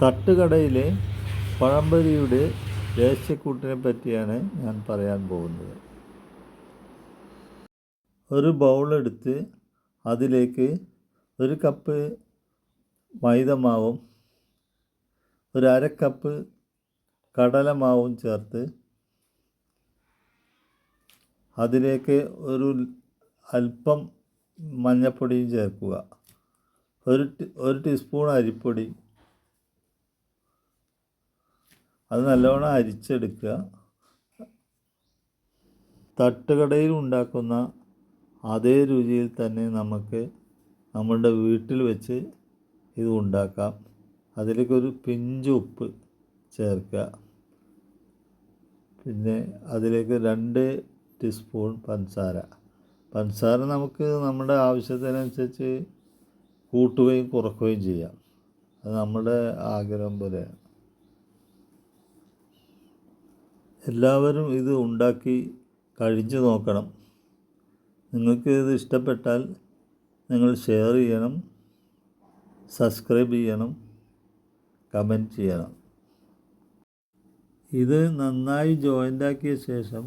തട്ടുകടയിലെ പഴംപൊരിയുടെ രഹസ്യക്കൂട്ടിനെ പറ്റിയാണ് ഞാൻ പറയാൻ പോകുന്നത്. ഒരു ബൗളെടുത്ത് അതിലേക്ക് ഒരു കപ്പ് മൈദമാവും ഒരു അര കപ്പ് കടലമാവും ചേർത്ത് അതിലേക്ക് ഒരു അല്പം മഞ്ഞപ്പൊടിയും ചേർക്കുക. ഒരു ഒരു ടീസ്പൂൺ അരിപ്പൊടി അത് നല്ലവണ്ണം അരിച്ചെടുക്കുക. തട്ടുകടയിൽ ഉണ്ടാക്കുന്ന അതേ രുചിയിൽ തന്നെ നമുക്ക് നമ്മളുടെ വീട്ടിൽ വെച്ച് ഇത് ഉണ്ടാക്കാം. അതിലേക്ക് ഒരു പിഞ്ച് ഉപ്പ് ചേർക്കുക. പിന്നെ അതിലേക്ക് രണ്ട് ടീസ്പൂൺ പഞ്ചസാര. പഞ്ചസാര നമുക്ക് നമ്മുടെ ആവശ്യത്തിനനുസരിച്ച് കൂട്ടുകയും കുറക്കുകയും ചെയ്യാം. അത് നമ്മുടെ ആഗ്രഹം പോലെയാണ്. എല്ലാവരും ഇത് ഉണ്ടാക്കി കഴിച്ചു നോക്കണം. നിങ്ങൾക്ക് ഇത് ഇഷ്ടപ്പെട്ടാൽ നിങ്ങൾ ഷെയർ ചെയ്യണം സബ്സ്ക്രൈബ് ചെയ്യണം കമന്റ് ചെയ്യണം. ഇത് നന്നായി ജോയിന്റാക്കിയ ശേഷം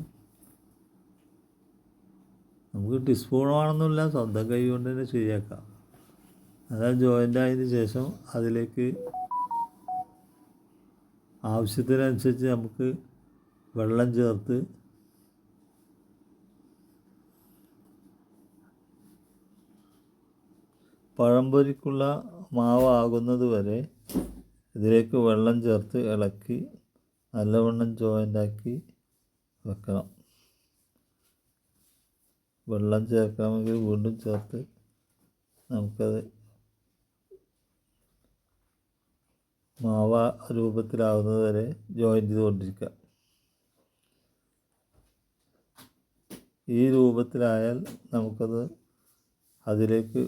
നമുക്ക് ടിസ്പൂണമാണെന്നില്ല സ്വന്തം കൈ കൊണ്ട് തന്നെ ശരിയാക്കാം. അതായത് ജോയിന്റ് ആയതിന് ശേഷം അതിലേക്ക് ആവശ്യത്തിനനുസരിച്ച് നമുക്ക് വെള്ളം ചേർത്ത് പഴംപൊരിക്കുള്ള മാവാകുന്നത് വരെ ഇതിലേക്ക് വെള്ളം ചേർത്ത് ഇളക്കി നല്ലവണ്ണം ജോയിന്റാക്കി വെക്കണം. വെള്ളം ചേർക്കാമെങ്കിൽ വീണ്ടും ചേർത്ത് നമുക്കത് മാവ രൂപത്തിലാവുന്നത് വരെ ജോയിന്റ് ചെയ്തുകൊണ്ടിരിക്കുക. ഈ രൂപത്തിലായാൽ നമുക്കത് അതിലേക്ക്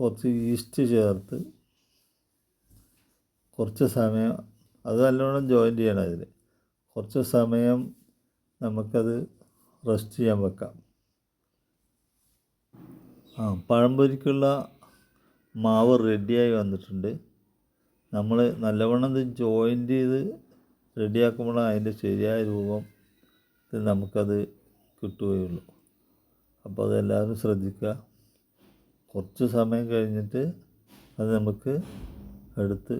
കുറച്ച് ഈസ്റ്റ് ചേർത്ത് കുറച്ച് സമയം അത് നല്ലോണം ജോയിന്റ് ചെയ്യണം അതിൽ കുറച്ച് സമയം നമുക്കത് റെസ്റ്റ് ചെയ്യാൻ വെക്കാം. ആ പഴംപൊരിക്കുള്ള മാവ് റെഡിയായി വന്നിട്ടുണ്ട്. നമ്മൾ നല്ലവണ്ണം ഇത് ജോയിന്റ് ചെയ്ത് റെഡിയാക്കുമ്പോഴാണ് അതിന്റെ ശരിയായ രൂപം. നമുക്കത് കിട്ടുകയുള്ളൂ. അപ്പോൾ അതെല്ലാവരും ശ്രദ്ധിക്കുക. കുറച്ച് സമയം കഴിഞ്ഞിട്ട് അത് നമുക്ക് എടുത്ത്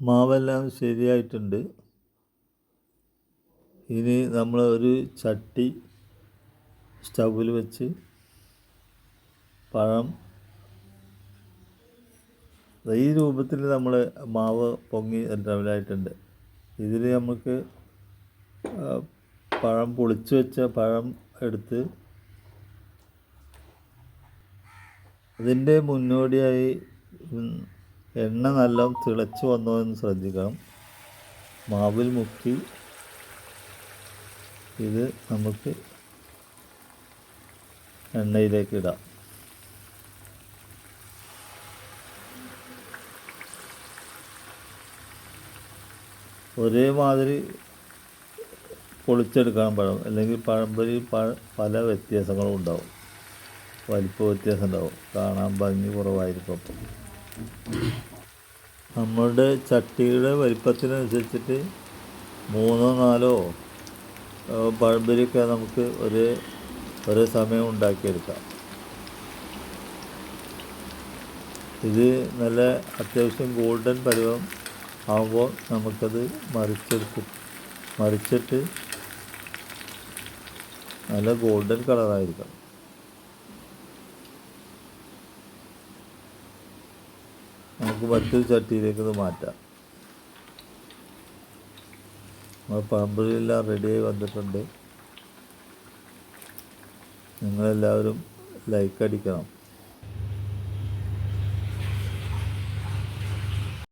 മാവെല്ലാം ശരിയായിട്ടുണ്ട്. ഇനി നമ്മൾ ഒരു ചട്ടി സ്റ്റൗവിൽ വെച്ച് പഴം ഈ രൂപത്തിൽ നമ്മൾ മാവ് പൊങ്ങി ലെവലായിട്ടുണ്ട് ഇതിൽ നമുക്ക് പഴം പൊളിച്ചു വെച്ച പഴം എടുത്ത് അതിന്റെ മുന്നോടിയായി എണ്ണ നല്ല തിളച്ചു വന്നോ എന്ന് ശ്രദ്ധിക്കണം. മാവിൽ മുക്കി ഇത് നമുക്ക് എണ്ണയിലേക്ക് ഇടാം. ഒരേ മാതിരി പൊളിച്ചെടുക്കണം പഴം അല്ലെങ്കിൽ പഴംപൊരി പഴ പല വ്യത്യാസങ്ങളും ഉണ്ടാവും. വലിപ്പ വ്യത്യാസം ഉണ്ടാവും. കാണാൻ ഭംഗി കുറവായിരിക്കും നമ്മളുടെ ചട്ടിയുടെ വലിപ്പത്തിനനുസരിച്ചിട്ട് മൂന്നോ നാലോ പഴംപൊരിയൊക്കെ നമുക്ക് ഒരേ ഒരേ സമയം ഉണ്ടാക്കിയെടുക്കാം. ഇത് നല്ല അത്യാവശ്യം ഗോൾഡൻ പരുവം ആകുമ്പോൾ നമുക്കത് മറിച്ചെടുത്ത് മറിച്ചിട്ട് നല്ല ഗോൾഡൻ കളറായിരിക്കണം. നമുക്ക് മറ്റൊരു ചട്ടിയിലേക്ക് ഇത് മാറ്റാം. നമ്മൾ പഴംപൊരിയെല്ലാം റെഡിയായി വന്നിട്ടുണ്ട്. നിങ്ങളെല്ലാവരും ലൈക്ക് അടിക്കണം.